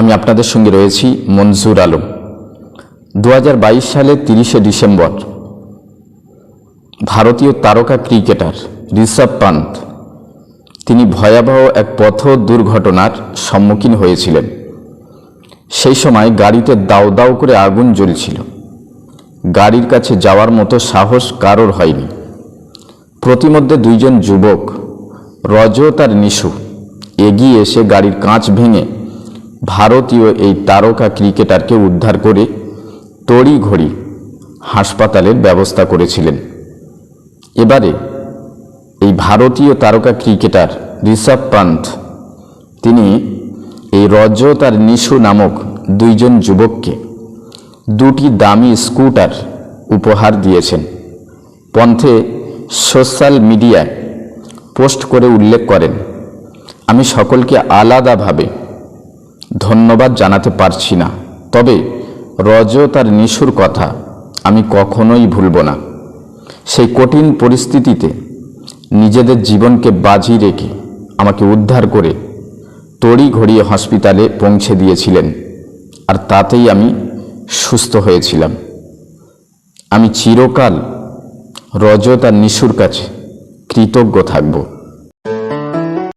আমি আপনাদের সঙ্গে রয়েছি মনজুর আলম। দু সালের তিরিশে ডিসেম্বর, ভারতীয় তারকা ক্রিকেটার ঋষভ পান্ত তিনি ভয়াবহ এক পথ দুর্ঘটনার সম্মুখীন হয়েছিলেন। সেই সময় গাড়িতে দাউ দাউ করে আগুন জ্বলছিল। গাড়ির কাছে যাওয়ার মতো সাহস কারোর হয়নি। প্রতিমধ্যে দুইজন যুবক রজত আর নিশু, এগিয়ে এসে গাড়ির কাঁচ ভেঙে ভারতীয় এই তারকা ক্রিকেটারকে উদ্ধার করে তড়ি ঘড়ি হাসপাতালের ব্যবস্থা করেছিলেন। এবারে এই ভারতীয় তারকা ক্রিকেটার ঋষভ পান্ত তিনি এই রজত আর নিশু নামক দুইজন যুবককে দুটি দামি স্কুটার উপহার দিয়েছেন। পন্থে সোশ্যাল মিডিয়ায় পোস্ট করে উল্লেখ করেন, আমি সকলকে আলাদাভাবে ধন্যবাদ জানাতে পারছি না। তবে রজ তার নিশুর কথা, আমি কখনোই ভুলব না। সেই কঠিন পরিস্থিতিতে নিজেদের জীবনকে বাজি রেখে আমাকে উদ্ধার করে তড়ি ঘড়িয়ে হসপিটালে পৌঁছে দিয়েছিলেন, আর তাতেই আমি সুস্থ হয়েছিলাম। আমি চিরকাল রজত আর নিশুর কাছে কৃতজ্ঞ থাকব।